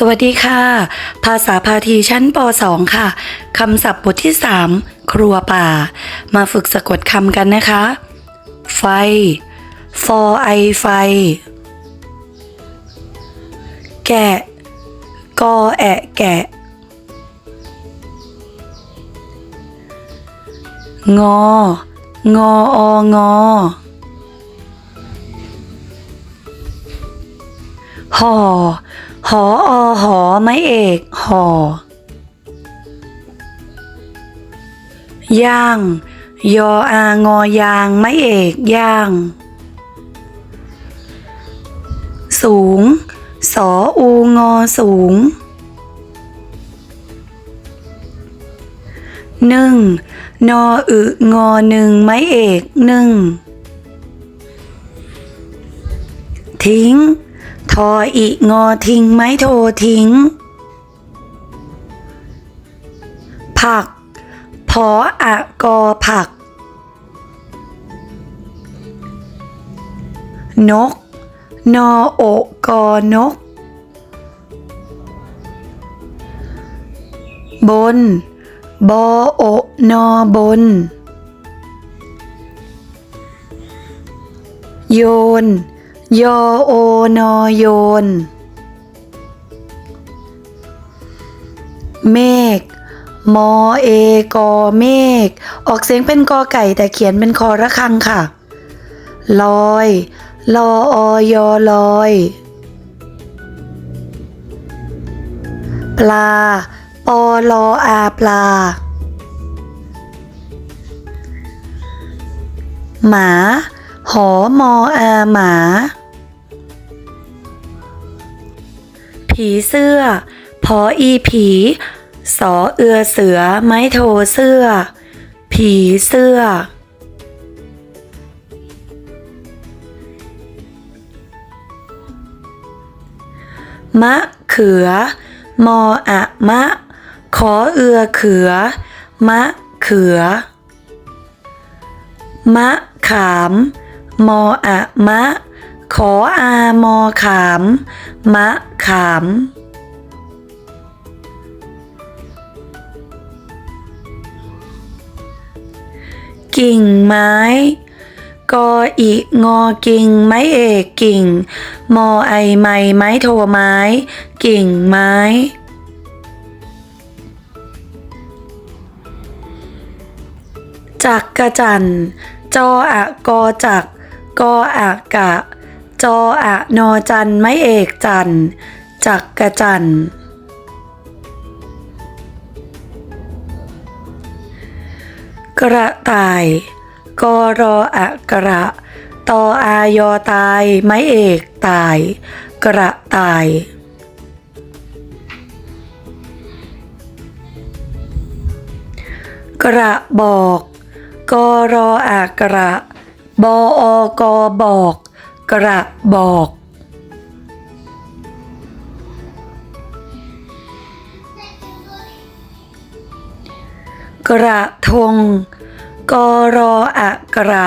สวัสดีค่ะ ภาษาพาทีชั้นป .2 ค่ะ คำศัพท์บทที่ 3 ครัวป่า มาฝึกสะกดคำกันนะคะ ไฟ for ไอไฟ แกะ กอแอะแกะ งอ งอองอ หอ หออหอไม้เอกหอย่างยออางอยางไม้เอกย่าง สูง สออูงอสูงหนึ่งนออึงอหนึ่งไม้เอกหนึ่งทิ้ง ทออีงอทิ้งไม้โททิ้ง ผัก พออะกอผัก นก นอโอกอนก บน บอโอนอบน โยน ยอโอนโยน เมฆมอเอกอเมฆออกเสียงเป็นกอไก่แต่เขียนเป็นคอระฆังค่ะ ลอย ลออยอลอย ปลา ปอลออาปลา หมา หอมออาหมา ผีเสื้อ พออีผี สอเอือเสือ ไม้โทเสื้อ ผีเสื้อ มะเขือ มออะมะ ขอเอือเขือ มะเขือ มะขาม มออะมะ ขออามอขาม มะขาม กิ่งไม้กออีงอกิ่ง ไม้เอกกิ่ง มอไอไม้ไม้โทไม้ กิ่งไม้ จักกระจันจออะกอจัก กออะกะ จออะนอจันไม้เอกจัน จักกะจัน กระต่าย กอรออะกระ ตออายอตายไม้เอกตาย กระต่ายกระบอกกอรออากระ บออกอบอก กระบอก กระทงกอรออะกระ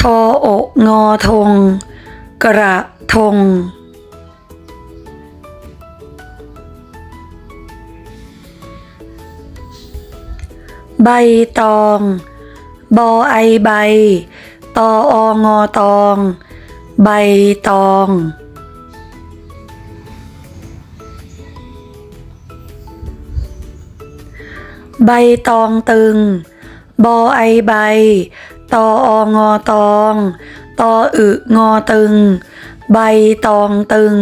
ทออกงอทง กระทงใบตอง บอไอใบ ตอองอตอง ใบตอง ใบตองตึง บอไอใบ ตอองอตอง ตออึงอตึง ใบตองตึง